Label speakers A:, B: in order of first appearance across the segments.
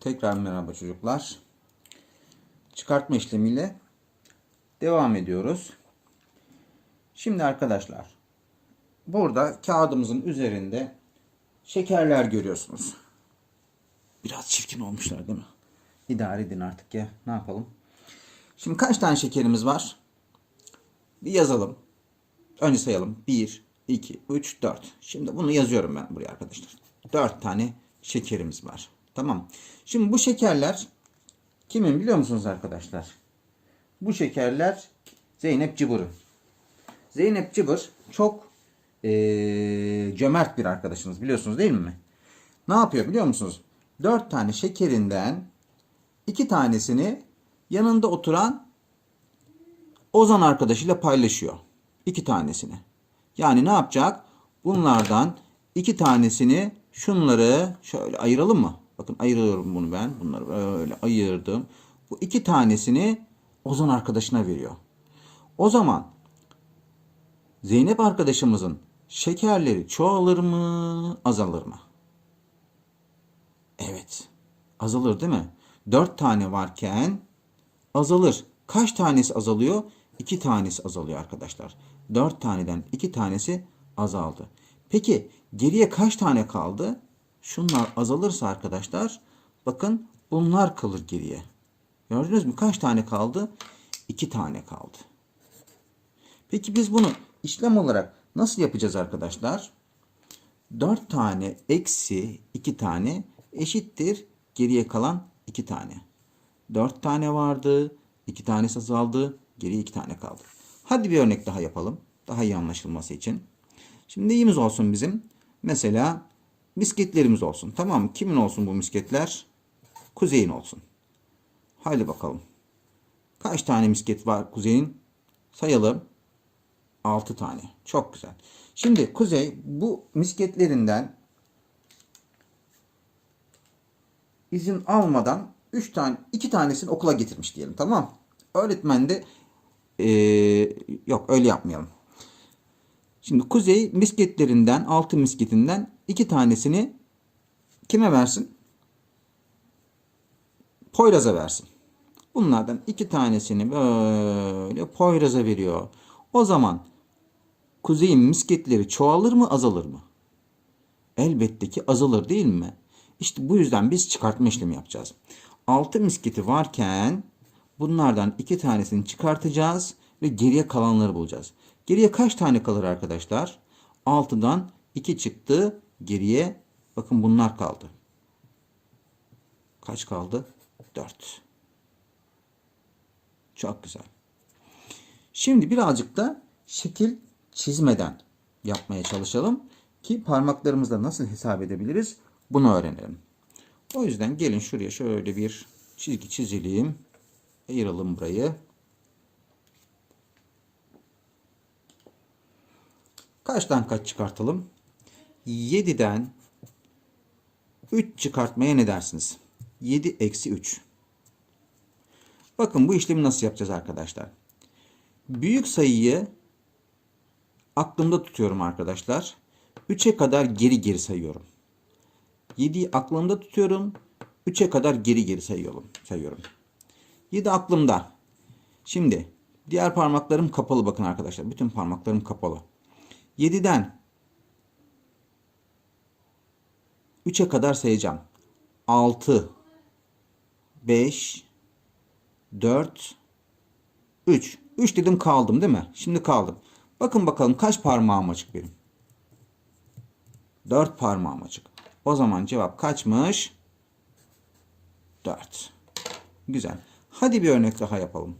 A: Tekrar merhaba çocuklar. Çıkartma işlemiyle devam ediyoruz. Şimdi arkadaşlar burada kağıdımızın üzerinde şekerler görüyorsunuz. Biraz çirkin olmuşlar değil mi? İdare edin artık ya. Ne yapalım? Şimdi kaç tane şekerimiz var? Bir yazalım. Önce sayalım. 1, 2, 3, 4. Şimdi bunu yazıyorum ben buraya arkadaşlar. 4 tane şekerimiz var. Tamam. Şimdi bu şekerler kimin biliyor musunuz arkadaşlar? Bu şekerler Zeynep Cıbır'ın. Zeynep Cıbır çok eee, cömert bir arkadaşınız biliyorsunuz değil mi? Ne yapıyor biliyor musunuz? 4 tane şekerinden 2 tanesini yanında oturan Ozan arkadaşıyla paylaşıyor. İki tanesini. Yani ne yapacak? Bunlardan iki tanesini şunları şöyle ayıralım mı? Bakın ayırıyorum bunu ben. Bunları böyle ayırdım. Bu iki tanesini Ozan arkadaşına veriyor. O zaman Zeynep arkadaşımızın şekerleri çoğalır mı, azalır mı? Evet. Azalır değil mi? Dört tane varken azalır. Kaç tanesi azalıyor? İki tanesi azalıyor arkadaşlar. Dört taneden iki tanesi azaldı. Peki geriye kaç tane kaldı? Şunlar azalırsa arkadaşlar bakın bunlar kalır geriye. Gördünüz mü? Kaç tane kaldı? İki tane kaldı. Peki biz bunu işlem olarak nasıl yapacağız arkadaşlar? 4 tane eksi 2 tane eşittir geriye kalan 2 tane. 4 tane vardı. 2 tanesi azaldı. Geriye 2 tane kaldı. Hadi bir örnek daha yapalım. Daha iyi anlaşılması için. Şimdi neyimiz olsun bizim? Mesela misketlerimiz olsun. Tamam mı? Kimin olsun bu misketler? Kuzey'in olsun. Haydi bakalım. Kaç tane misket var Kuzey'in? Sayalım. 6 tane. Çok güzel. Şimdi Kuzey bu misketlerinden izin almadan 3 tane 2 tanesini okula getirmiş diyelim tamam Öğretmen de eee, yok öyle yapmayalım. Şimdi Kuzey misketlerinden 6 misketinden 2 tanesini kime versin? Poyraz'a versin. Bunlardan iki tanesini böyle Poyraz'a veriyor. O zaman Kuzey'in misketleri çoğalır mı azalır mı? Elbette ki azalır değil mi? İşte bu yüzden biz çıkartma işlemi yapacağız. 6 misketi varken bunlardan 2 tanesini çıkartacağız ve geriye kalanları bulacağız. Geriye kaç tane kalır arkadaşlar? 6'dan 2 çıktı. Geriye bakın bunlar kaldı. Kaç kaldı? 4. Çok güzel. Şimdi birazcık da şekil çizmeden yapmaya çalışalım ki parmaklarımızla nasıl hesap edebiliriz bunu öğrenelim. O yüzden gelin şuraya şöyle bir çizgi çizelim. Ayıralım burayı. Kaçtan kaç çıkartalım? 7'den 3 çıkartmaya ne dersiniz? 7 eksi 3. Bakın bu işlemi nasıl yapacağız arkadaşlar? Büyük sayıyı aklımda tutuyorum arkadaşlar. 3'e kadar geri geri sayıyorum. 7'yi aklımda tutuyorum. 3'e kadar geri geri sayıyorum. sayıyorum. 7 aklımda. Şimdi diğer parmaklarım kapalı bakın arkadaşlar. Bütün parmaklarım kapalı. 7'den 3'e kadar sayacağım. 6 5 4 3 3 dedim kaldım değil mi? Şimdi kaldım. Bakın bakalım kaç parmağım açık benim? 4 parmağım açık. O zaman cevap kaçmış? 4. Güzel. Hadi bir örnek daha yapalım.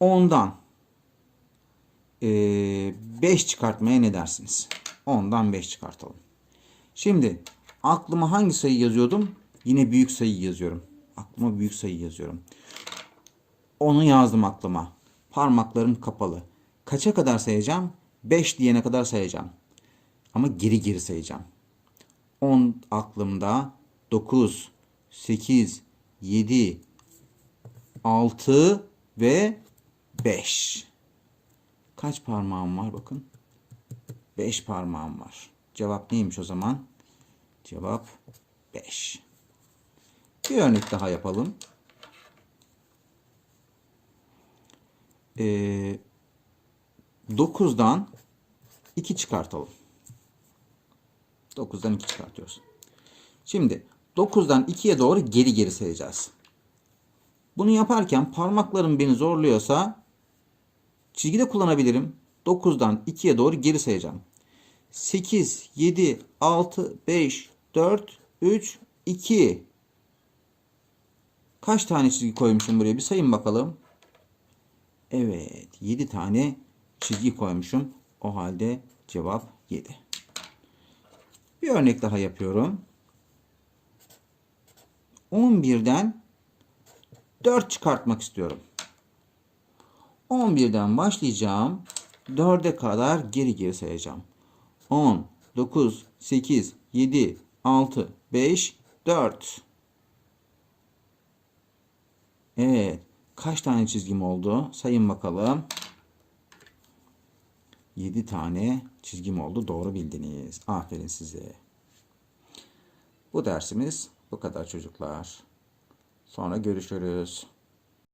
A: 10'dan 5 çıkartmaya ne dersiniz? 10'dan 5 çıkartalım. Şimdi aklıma hangi sayı yazıyordum? Yine büyük sayı yazıyorum. Aklıma büyük sayı yazıyorum. Onu yazdım aklıma. Parmaklarım kapalı. Kaça kadar sayacağım? 5 diyene kadar sayacağım. Ama geri geri sayacağım. 10 aklımda 9, 8, 7, 6 ve 5. Kaç parmağım var bakın. 5 parmağım var. Cevap neymiş o zaman? Cevap 5. Bir örnek daha yapalım. Ee, 9'dan 2 çıkartalım. 9'dan 2 çıkartıyoruz. Şimdi 9'dan 2'ye doğru geri geri sayacağız. Bunu yaparken parmaklarım beni zorluyorsa çizgide kullanabilirim. 9'dan 2'ye doğru geri sayacağım. 8, 7, 6, 5, 4, 3, 2. Kaç tane çizgi koymuşum buraya? Bir sayın bakalım. Evet, 7 tane çizgi koymuşum. O halde cevap 7. Bir örnek daha yapıyorum. 11'den 4 çıkartmak istiyorum. 11'den başlayacağım. 4'e kadar geri geri sayacağım. 10, 9, 8, 7, 6, 5, 4. Evet. Kaç tane çizgim oldu? Sayın bakalım. 7 tane çizgim oldu. Doğru bildiniz. Aferin size. Bu dersimiz bu kadar çocuklar. Sonra görüşürüz.